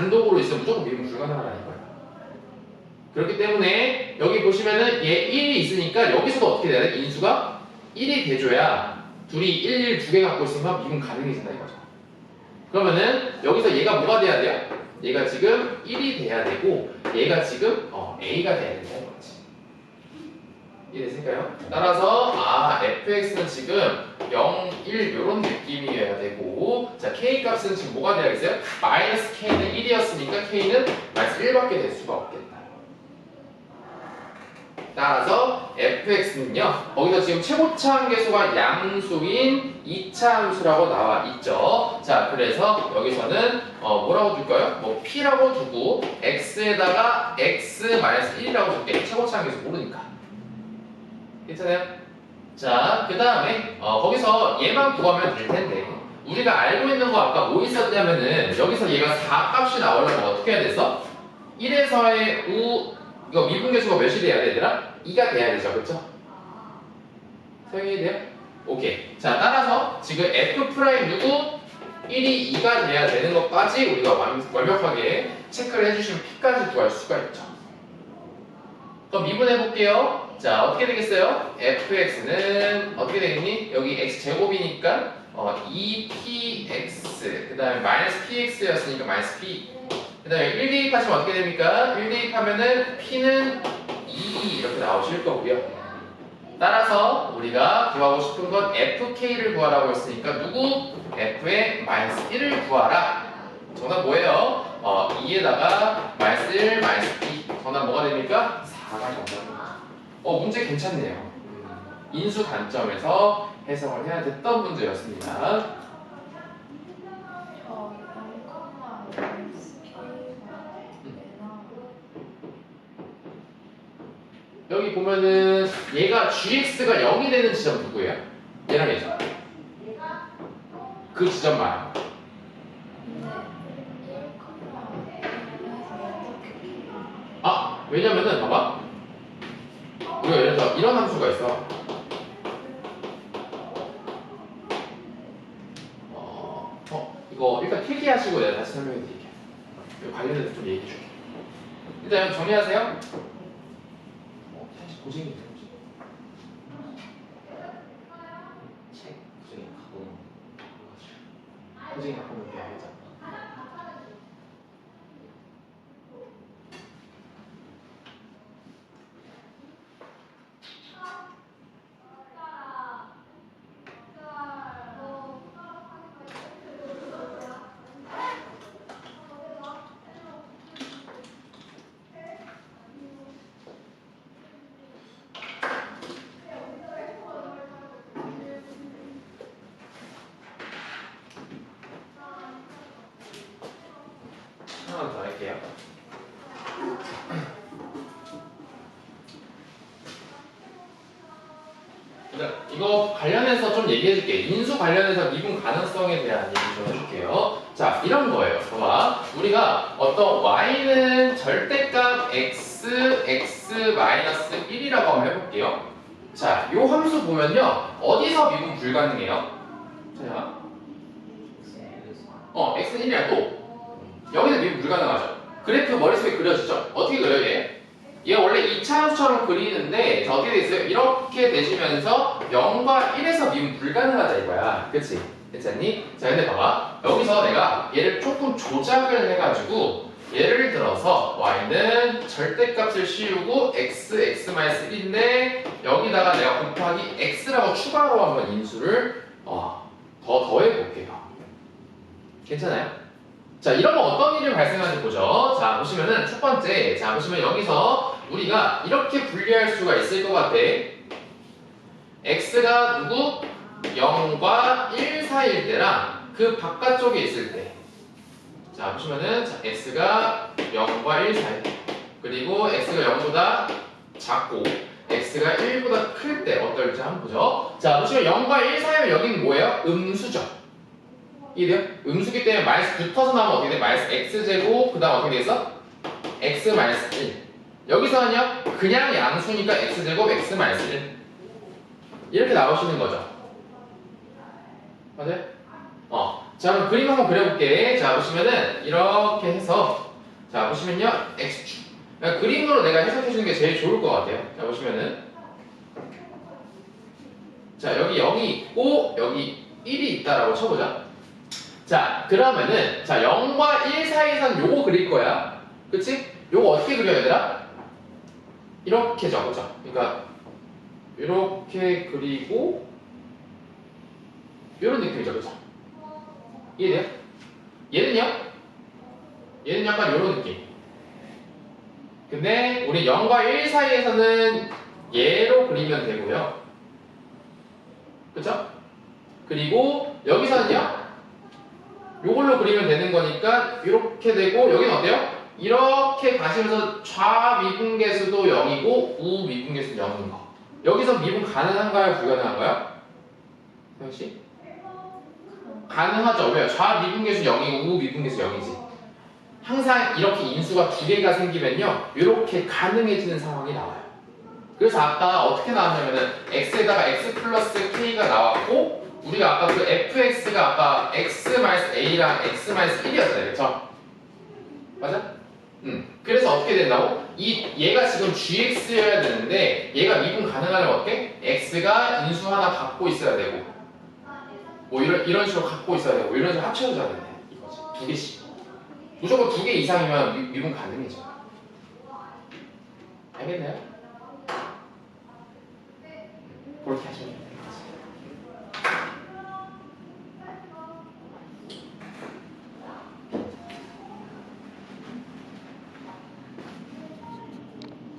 단독으로 있으면 무조건 미분 불가능하다는 거예요. 그렇기 때문에 여기 보시면은 얘 1이 있으니까 여기서도 어떻게 돼야 돼? 인수가 1이 돼줘야 둘이 1, 1 두 개 갖고 있으면 미분 가능이 된다 이거죠. 그러면은 여기서 얘가 뭐가 돼야 돼요? 얘가 지금 1이 돼야 되고 얘가 지금 어, A가 돼야 된다는 거지. 이해되실까요? 따라서 아 fx는 지금 0, 1 이런 자 값은 지금 뭐가 돼야겠어요? 마이너스 k는 1이었으니까 k는 마이너스 1밖에 될 수가 없겠다. 따라서 fx는요 거기서 지금 최고차 함계수가 양수인 2차 함수라고 나와 있죠 자 그래서 여기서는 어, 뭐라고 둘까요? 뭐 p라고 두고 x에다가 x 1이라고 줄게 최고차 함계수 모르니까 괜찮아요? 자 그 다음에 어, 거기서 얘만 구하면 될 텐데 우리가 알고 있는 거 아까 뭐 있었냐면은 여기서 얘가 4 값이 나오려면 어떻게 해야 됐어? 1에서의 우 이거 미분계수가 몇이 돼야 돼 얘들아? 2가 돼야 되죠 그쵸? 설명이 돼요? 오케이 자 따라서 지금 f 프라임 누구 1이 2가 돼야 되는 것까지 우리가 완, 완벽하게 체크를 해주시면 p까지 구할 수가 있죠 그럼 미분해 볼게요 자 어떻게 되겠어요? fx는 어떻게 되겠니? 여기 x 제곱이니까 어, 2px 그 다음에 마이너스 px였으니까 마이너스 p 그 다음에 1 대입하시면 어떻게 됩니까? 1 대입하면은 P는 2 이렇게 나오실 거고요. 따라서 우리가 구하고 싶은 건 FK를 구하라고 했으니까 누구? F의 마이너스 1을 구하라. 정답 뭐예요? 어, 2에다가 마이너스 1, 마이너스 P. 정답 뭐가 됩니까? 4가 정답입니다. 어, 문제 괜찮네요. 음, 인수 관점에서 해석을 해야 됐던 문제였습니다. 저0,1 여기 보면은 얘가 gx가 0이 되는 지점 누구예요? 얘랑 얘죠. 그 지점 말이야. 아 왜냐면은 봐봐. 우리가 예를 들어 이런 함수가 있어. 어, 어 이거 일단 필기하시고 내가 다시 설명해 드릴게요. 관련해서 좀 얘기해 줄게. 일단 정리하세요. 어, 고생이 고생이 갖고 고생이 오는 할게요. 네, 이거 관련해서 좀 얘기해 줄게. 인수 관련해서 미분 가능성에 대한 얘기 좀 해줄게요. 자, 이런 거예요. 봐봐. 우리가 어떤 y는 절대값 x, x 1이라고 한번 해볼게요. 자, 요 함수 보면요. 어디서 미분 불가능해요? 자, 어, x는 1이야 또. 여기서 미분 불가능하죠. 그래프 머릿속에 그려지죠. 어떻게 그려요 얘? 얘 원래 2차 함수처럼 그리는데 자, 어떻게 돼 있어요? 이렇게 되시면서 0과 1에서 미분 불가능하다 이거야. 그치? 괜찮니? 자 근데 봐봐. 여기서 내가 얘를 조금 조작을 해가지고 예를 들어서 y는 절대값을 씌우고 x, x-1인데 여기다가 내가 곱하기 x라고 추가로 한번 인수를 어, 더 더해볼게요. 괜찮아요? 자, 이러면 어떤 일이 발생하는지 보죠. 자, 보시면은 첫 번째, 자, 보시면 여기서 우리가 이렇게 분리할 수가 있을 것 같아. x가 누구? 0과 1 사이일 때랑 그 바깥쪽에 있을 때. 자, 보시면은 자, x가 0과 1 사이. 그리고 x가 0보다 작고 x가 1보다 클 때 어떨지 한번 보죠. 자, 보시면 0과 1 사이면 여기는 뭐예요? 음수죠. 이래요? 음수기 때문에 마이너스 붙어서 나오면 어떻게 돼? 마이너스 x제곱 그 다음 어떻게 돼있어? x 마이너스 1 여기서는요 그냥 양수니까 x제곱 x 마이너스 1 이렇게 나오시는 거죠 맞아요? 어. 자, 그럼 그림 한번 그려볼게. 자, 보시면은 이렇게 해서 자, 보시면요. x축. 그러니까 그림으로 내가 해석해 주는 게 제일 좋을 것 같아요. 자, 보시면은 자, 여기 0이 있고 여기 1이 있다라고 쳐보자. 자, 그러면은 자, 0과 1 사이에선 요거 그릴 거야. 그치? 요거 어떻게 그려 얘들아? 이렇게 적어줘. 그러니까 이렇게 그리고 이런 느낌이 적어져. 이해돼요? 얘는요? 얘는 약간 이런 느낌. 근데 우리 0과 1 사이에서는 얘로 그리면 되고요. 그쵸? 그리고 여기서는요? 요걸로 그리면 되는 거니까 이렇게 되고 여기는 어때요? 이렇게 가시면서 좌 미분계수도 0이고 우 미분계수는 0인 거. 여기서 미분 가능한가요? 불가능한가요? 세영씨? 가능하죠. 왜요? 좌 미분계수 0이고 우 미분계수 0이지. 항상 이렇게 인수가 두 개가 생기면요. 이렇게 가능해지는 상황이 나와요. 그래서 아까 어떻게 나왔냐면은 x에다가 x 플러스 k가 나왔고 우리가 아까 그 fx가 아까 x 마이너스 a랑 x 마이너스 1이었잖아요. 그쵸? 맞아? 음. 그래서 어떻게 된다고? 이 얘가 지금 gx여야 되는데 얘가 미분 가능하려면 어떻게? x가 인수 하나 갖고 있어야 되고 뭐 이런 이런 식으로 갖고 있어야 되고 이런 식으로 합쳐져야 되네 이거지 두 개씩 무조건 두 개 이상이면 미, 미분 가능해져 알겠나요? 그렇게 하시면 돼요